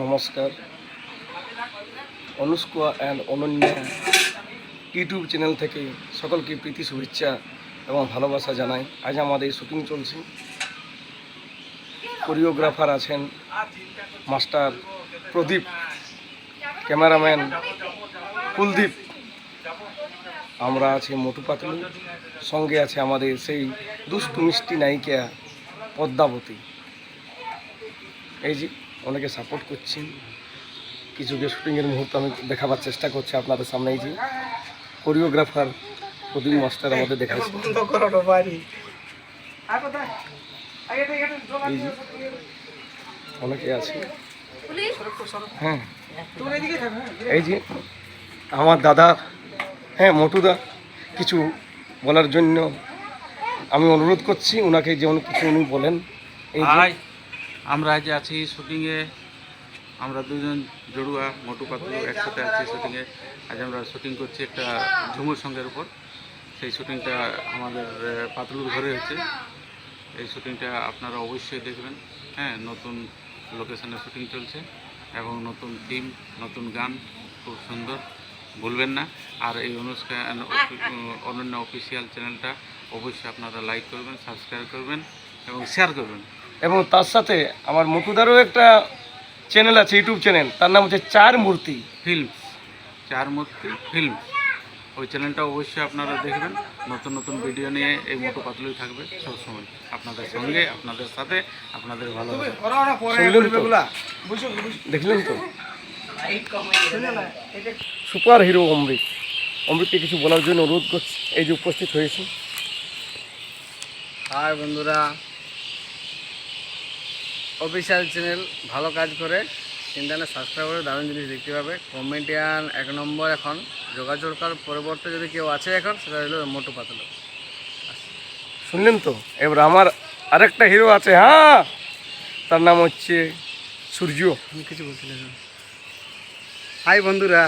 নমস্কার। Anushka and Ananya YouTube channel থেকে সকলকে প্রীতি, শুভেচ্ছা এবং ভালোবাসা জানাই। আজ আমাদের শুটিং চলছে। কোরিওগ্রাফার আছেন মাস্টার প্রদীপ, ক্যামেরাম্যান কুলদীপ। আমরা আছি মোটু পাতলু। সঙ্গে আছে আমাদের সেই দুষ্টু মিষ্টি নায়িকা পদ্মাবতী। এই যে অনেকে সাপোর্ট করছেন। কিছু যে শুটিংয়ের মুহূর্ত আমি দেখাবার চেষ্টা করছি আপনাদের সামনেই যে কোরিওগ্রাফার প্রদীপ মাস্টার আমাদের দেখাচ্ছে এই যে অনেকে আছে। হ্যাঁ। এই যে আমার দাদা হ্যাঁ মটুদা কিছু বলার জন্য আমি অনুরোধ করছি ওনাকে যেমন কিছু উনি বলেন। এই আমরা আজ আছি শুটিংয়ে আমরা দুজন, জড়ুয়া, মোটু, পাতলু একসাথে আছি শুটিংয়ে আজ আমরা শুটিং করছি একটা ঝুমুর সঙ্গের উপর। সেই শুটিংটা আমাদের পাতলুর ঘরে হচ্ছে এই শুটিংটা আপনারা অবশ্যই দেখবেন। হ্যাঁ নতুন লোকেশনে শুটিং চলছে। এবং নতুন থিম নতুন গান, খুব সুন্দর। ভুলবেন না। আর এই অনুষ্ঠান, অনন্য অফিসিয়াল চ্যানেলটা অবশ্যই আপনারা লাইক করবেন সাবস্ক্রাইব করবেন এবং শেয়ার করবেন। এবং তার সাথে আমার মুকুদারও একটা চ্যানেল আছে ইউটিউব চ্যানেল তার নাম হচ্ছে চার মূর্তি ফিল্ম চার মূর্তি ফিল্ম ওই চ্যানেলটা অবশ্যই আপনারা দেখবেন। নতুন নতুন ভিডিও নিয়ে এই মোটো পাতলুই থাকবে সবসময়। আপনাদের সঙ্গে আপনাদের সাথে আপনাদের ভালো দেখলেন তো? সুপার হিরো অমৃত। অমৃতকে কিছু বলার জন্য অনুরোধ করছি। এই যে উপস্থিত হয়েছে। হাই বন্ধুরা অফিসিয়াল চ্যানেল ভালো কাজ করে ইন্টারনেট সাবস্ক্রাইব করে দারুণ জিনিস দেখতে পাবে। কমেডিয়ান এক নম্বর এখন। যোগাযোগ করার পরিবর্তে যদি কেউ আছে এখন সেটা হলো মোটু পাতলু। শুনলেন তো? এবার আমার আরেকটা হিরো আছে হ্যাঁ? তার নাম হচ্ছে সূর্য। আমি কিছু বলছিলাম হাই বন্ধুরা।